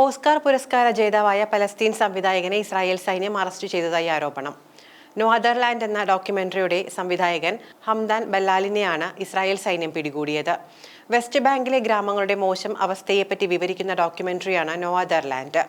Oscar പുരസ്കാര ജേതാവായ Palestine സംവിധായകനെ ഇസ്രായേൽ സൈന്യം അറസ്റ്റ് ചെയ്തതായി ആരോപണം. നോദർലാൻഡ് എന്ന ഡോക്യുമെന്ററിയുടെ സംവിധായകൻ ഹംദാൻ ബല്ലാലിനെയാണ് ഇസ്രായേൽ സൈന്യം പിടികൂടിയത്. വെസ്റ്റ് ബാങ്കിലെ ഗ്രാമങ്ങളുടെ മോശം അവസ്ഥയെപ്പറ്റി വിവരിക്കുന്ന ഡോക്യുമെന്ററിയാണ് നോവാദർലാൻഡ്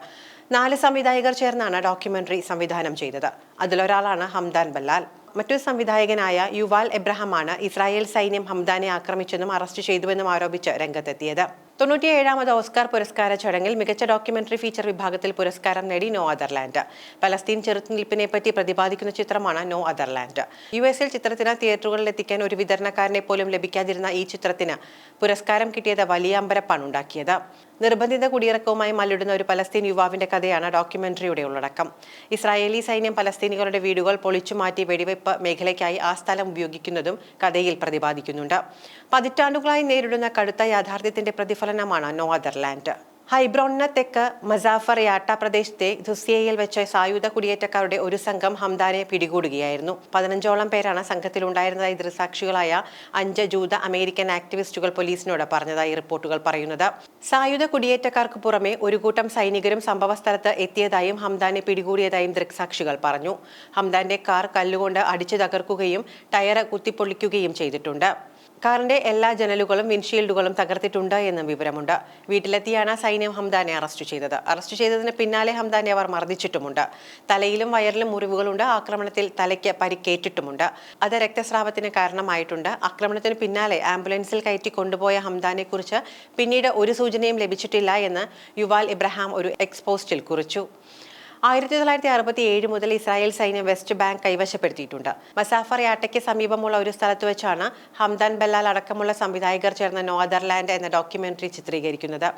നാല് സംവിധായകർ ചേർന്നാണ് ഡോക്യുമെന്ററി സംവിധാനം ചെയ്തത്. അതിലൊരാളാണ് ഹംദാൻ ബല്ലാൽ. മറ്റൊരു സംവിധായകനായ യുവാൽ എബ്രഹാമാണ് ഇസ്രായേൽ സൈന്യം ഹംദാനെ ആക്രമിച്ചെന്നും അറസ്റ്റ് ചെയ്തുവെന്നും ആരോപിച്ച് രംഗത്തെത്തിയത്. തൊണ്ണൂറ്റിയേഴാമത് ഓസ്കാർ പുരസ്കാര ചടങ്ങിൽ മികച്ച ഡോക്യുമെന്ററി ഫീച്ചർ വിഭാഗത്തിൽ പുരസ്കാരം നേടി നോ അതർലാൻഡ്. പലസ്തീൻ ചെറുത്തുനിൽപ്പിനെ പറ്റി പ്രതിപാദിക്കുന്ന ചിത്രമാണ് നോ അതർലാൻഡ്. യു എസിൽ ചിത്രത്തിന് തിയേറ്ററുകളിൽ എത്തിക്കാൻ ഒരു വിതരണക്കാരനെ പോലും ലഭിക്കാതിരുന്ന ഈ ചിത്രത്തിന് പുരസ്കാരം കിട്ടിയത് വലിയ അമ്പരപ്പാണ് ഉണ്ടാക്കിയത്. നിർബന്ധിത കുടിയിറക്കവുമായി മല്ലിടുന്ന ഒരു പലസ്തീൻ യുവാവിന്റെ കഥയാണ് ഡോക്യുമെന്ററിയുടെ ഉള്ളടക്കം. ഇസ്രായേലി സൈന്യം പലസ്തീനികളുടെ വീടുകൾ പൊളിച്ചുമാറ്റി വെടിവെപ്പ് മേഖലയ്ക്കായി ആ സ്ഥലം ഉപയോഗിക്കുന്നതും കഥയിൽ പ്രതിപാദിക്കുന്നുണ്ട്. പതിറ്റാണ്ടുകളായി നേരിടുന്ന കടുത്ത യാഥാർത്ഥ്യത്തിന്റെ പ്രതിഫലനമാണ് നോദർലാൻഡ് ഹൈബ്രോണിന് തെക്ക് മസാഫർ യാട്ട പ്രദേശത്തെ ദുസിയയിൽ വെച്ച് സായുധ കുടിയേറ്റക്കാരുടെ ഒരു സംഘം ഹംദാനെ പിടികൂടുകയായിരുന്നു. പതിനഞ്ചോളം പേരാണ് സംഘത്തിലുണ്ടായിരുന്നതായി ദൃസാക്ഷികളായ അഞ്ച് ജൂത അമേരിക്കൻ ആക്ടിവിസ്റ്റുകൾ പോലീസിനോട് പറഞ്ഞതായി റിപ്പോർട്ടുകൾ പറയുന്നത്. സായുധ കുടിയേറ്റക്കാർക്ക് പുറമെ ഒരു കൂട്ടം സൈനികരും സംഭവസ്ഥലത്ത് എത്തിയതായും ഹംദാനെ പിടികൂടിയതായും ദൃക്സാക്ഷികൾ പറഞ്ഞു. ഹംദാന്റെ കാർ കല്ലുകൊണ്ട് അടിച്ചു തകർക്കുകയും ടയർ കുത്തിപ്പൊളിക്കുകയും ചെയ്തിട്ടുണ്ട്. കാറിന്റെ എല്ലാ ജനലുകളും വിൻഷീൽഡുകളും തകർത്തിട്ടുണ്ട് എന്ന വിവരമുണ്ട്. വീട്ടിലെത്തിയാണ് സൈന്യം ഹംദാനെ അറസ്റ്റ് ചെയ്തത്. അറസ്റ്റ് ചെയ്തതിന് പിന്നാലെ ഹംദാനെ അവർ മർദ്ദിച്ചിട്ടുമുണ്ട്. തലയിലും വയറിലും മുറിവുകളുണ്ട്. ആക്രമണത്തിൽ തലയ്ക്ക് പരിക്കേറ്റിട്ടുമുണ്ട്. അത് രക്തസ്രാവത്തിന് കാരണമായിട്ടുണ്ട്. ആക്രമണത്തിന് പിന്നാലെ ആംബുലൻസിൽ കയറ്റി കൊണ്ടുപോയ ഹംദാനെ കുറിച്ച് പിന്നീട് ഒരു സൂചനയും ലഭിച്ചിട്ടില്ല എന്ന് യുവാൽ ഇബ്രഹാം ഒരു എക്സ്പോസ്റ്റിൽ കുറിച്ചു. ആയിരത്തി തൊള്ളായിരത്തി അറുപത്തി ഏഴ് മുതൽ ഇസ്രായേൽ സൈന്യം വെസ്റ്റ് ബാങ്ക് കൈവശപ്പെടുത്തിയിട്ടുണ്ട്. മസാഫർ യാട്ടയ്ക്ക് സമീപമുള്ള ഒരു സ്ഥലത്ത് വെച്ചാണ് ഹംദാൻ ബല്ലാൽ അടക്കമുള്ള സംവിധായകർ ചേർന്ന നോദർലാൻഡ് എന്ന ഡോക്യുമെന്ററി ചിത്രീകരിക്കുന്നത്.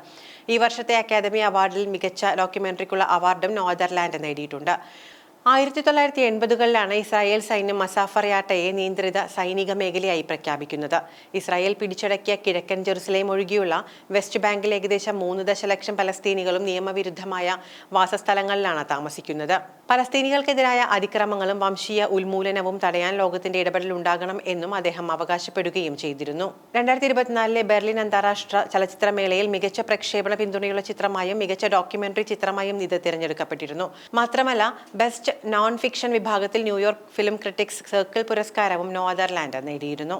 ഈ വർഷത്തെ അക്കാദമി അവാർഡിൽ മികച്ച ഡോക്യുമെന്ററിക്കുള്ള അവാർഡും നോദർലാൻഡ് നേടിയിട്ടുണ്ട്. ആയിരത്തി തൊള്ളായിരത്തി എൺപതുകളിലാണ് ഇസ്രായേൽ സൈന്യം മസാഫർ യാട്ടയെ നിയന്ത്രിത സൈനിക മേഖലയായി പ്രഖ്യാപിക്കുന്നത്. ഇസ്രായേൽ പിടിച്ചടക്കിയ കിഴക്കൻ ജെറുസലേം ഒഴികെയുള്ള വെസ്റ്റ് ബാങ്കിൽ ഏകദേശം മൂന്ന് ദശലക്ഷം പലസ്തീനികളും നിയമവിരുദ്ധമായ വാസസ്ഥലങ്ങളിലാണ് താമസിക്കുന്നത്. പലസ്തീനികൾക്കെതിരായ അതിക്രമങ്ങളും വംശീയ ഉന്മൂലനവും തടയാൻ ലോകത്തിന്റെ ഇടപെടൽ ഉണ്ടാകണം എന്നും അദ്ദേഹം അവകാശപ്പെടുകയും ചെയ്തിരുന്നു. രണ്ടായിരത്തി ഇരുപത്തിനാലിലെ ബെർലിൻ അന്താരാഷ്ട്ര ചലച്ചിത്രമേളയിൽ മികച്ച പ്രക്ഷേപണ പിന്തുണയുള്ള ചിത്രമായും മികച്ച ഡോക്യുമെന്ററി ചിത്രമായും ഇത് തിരഞ്ഞെടുക്കപ്പെട്ടിരുന്നു. മാത്രമല്ല ബെസ്റ്റ് നോൺ ഫിക്ഷൻ വിഭാഗത്തിൽ New York film critics circle പുരസ്കാരവും നോ അതർലാൻഡ് നേടിയിരുന്നു.